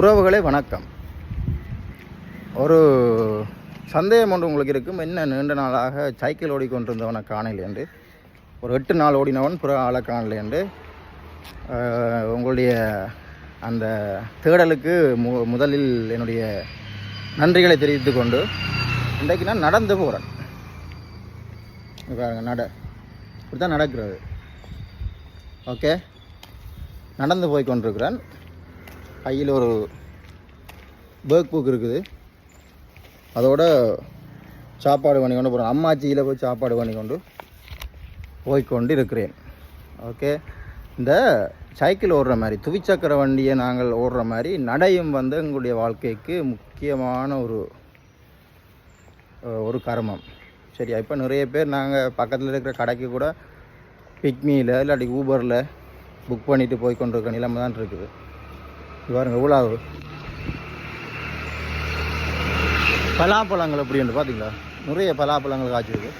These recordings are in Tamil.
உறவுகளே வணக்கம். ஒரு சந்தேகம் ஒன்று உங்களுக்கு இருக்கும். என்ன நீண்ட நாளாக சைக்கிள் ஓடிக்கொண்டிருந்தவனை காணலை ஒரு எட்டு நாள் ஓடினவன் புற ஆளை காணலை உங்களுடைய அந்த தேடலுக்கு மு முதலில் என்னுடைய நன்றிகளை தெரிவித்து கொண்டு இன்றைக்கு நான் நடந்து போகிறேன் பாருங்க நட இப்படி தான் நடக்கிறது. ஓகே? நடந்து போய் கொண்டிருக்கிறேன். கையில் ஒரு பேக் புக் இருக்குது. அதோட சாப்பாடு பண்ணி கொண்டு போகிறேன் அம்மாச்சியில் போய் சாப்பாடு பண்ணி கொண்டு போய்க்கொண்டு இருக்கிறேன். ஓகே இந்த சைக்கிள் ஓடுற மாதிரி துவிச்சக்கர வண்டியை நாங்கள் ஓடுற மாதிரி நடையும் வந்து எங்களுடைய வாழ்க்கைக்கு முக்கியமான ஒரு ஒரு கர்மம். சரியா? இப்போ நிறைய பேர் நாங்கள் பக்கத்தில் இருக்கிற கடைக்கு கூட பிக்மியில் இல்லாட்டி ஊபரில் புக் பண்ணிவிட்டு போய் கொண்டிருக்க நிலைமை தான் இருக்குது. பாருங்கள் உலாவு. எவ்வளோ பலாப்பழங்கள் எப்படின்னு பார்த்தீங்களா நிறைய பலாப்பழங்கள் காய்ச்சிருக்கு.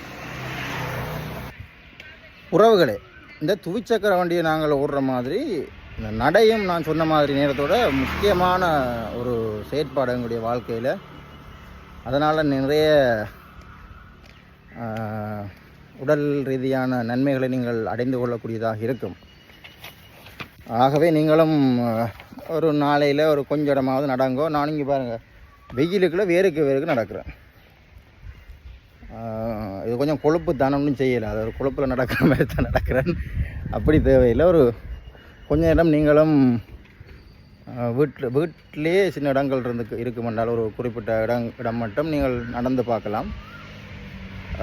உறவுகளே இந்த துவிச்சக்கர வண்டியை நாங்கள் ஓடுற மாதிரி இந்த நடையும் நான் சொன்ன மாதிரி நேரத்தோட முக்கியமான ஒரு செயற்பாடு எங்களுடைய வாழ்க்கையில். அதனால் நிறைய உடல் ரீதியான நன்மைகளை நீங்கள் அடைந்து கொள்ளக்கூடியதாக இருக்கும். ஆகவே நீங்களும் ஒரு நாளையில் ஒரு கொஞ்சம் இடமாவது நடங்கோ. நான் இங்கே பாருங்கள் வெயிலுக்குள்ள வேருக்கு வேருக்கு நடக்கிறேன். இது கொஞ்சம் கொழுப்பு தானம்னு செய்யலை. அது ஒரு கொழுப்பில் நடக்கிற மாதிரி தான் நடக்கிறேன். அப்படி தேவையில்லை. ஒரு கொஞ்சம் இடம் நீங்களும் வீட்டில் வீட்டிலேயே சின்ன இடங்கள் இருந்து இருக்குமென்றால் ஒரு குறிப்பிட்ட இடம் இடம் மட்டும் நீங்கள் நடந்து பார்க்கலாம்.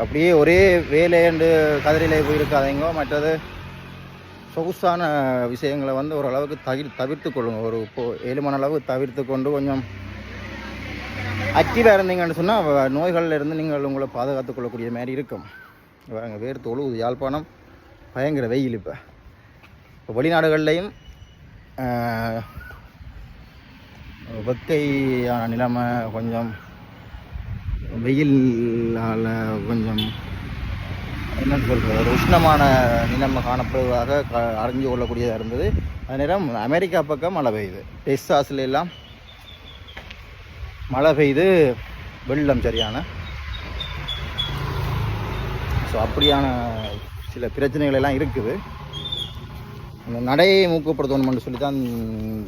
அப்படியே ஒரே வேலையண்டு கதிரிலே போயிருக்காதீங்க. மற்றது சொகுசான விஷயங்களை வந்து ஓரளவுக்கு தவிர் தவிர்த்து கொள்ளுங்க. ஒரு இப்போ ஏழுமான அளவு தவிர்த்து கொண்டு கொஞ்சம் ஆக்டிவாக இருந்தீங்கன்னு சொன்னால் நோய்களில் இருந்து நீங்கள் உங்களை பாதுகாத்து கொள்ளக்கூடிய மாதிரி இருக்கும். அங்கே வேறு தொழுவுது யாழ்ப்பாணம் பயங்கர வெயில் இப்போ. இப்போ வெளிநாடுகள்லையும் வெக்கையான நிலைமை கொஞ்சம் வெயிலால் கொஞ்சம் என்ன சொல்கிறது ஒரு உஷ்ணமான நிலம் காணப்படுவதாக க அறிஞ்சு கொள்ளக்கூடியதாக இருந்தது. அது நேரம் அமெரிக்கா பக்கம் மழை பெய்யுது. டெக்சாஸ்ல எல்லாம் மழை பெய்து வெள்ளம் சரியான. ஸோ அப்படியான சில பிரச்சனைகள் எல்லாம் இருக்குது. இந்த நடையை ஊக்கப்படுத்தணும்னு சொல்லி தான்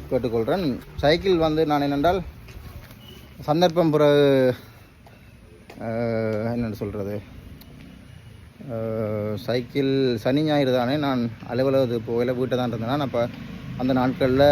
கேட்டுக்கொள்கிறேன் சைக்கிள் வந்து நான் என்னென்றால் சந்தர்ப்பம் பிறகு என்னென்னு சொல்கிறது சைக்கிள் சனி ஞாயிறு தானே நான் அலுவலகத்துக்கு போகல வீட்டை தான் இருந்தேன். அப்போ அந்த நாட்களில்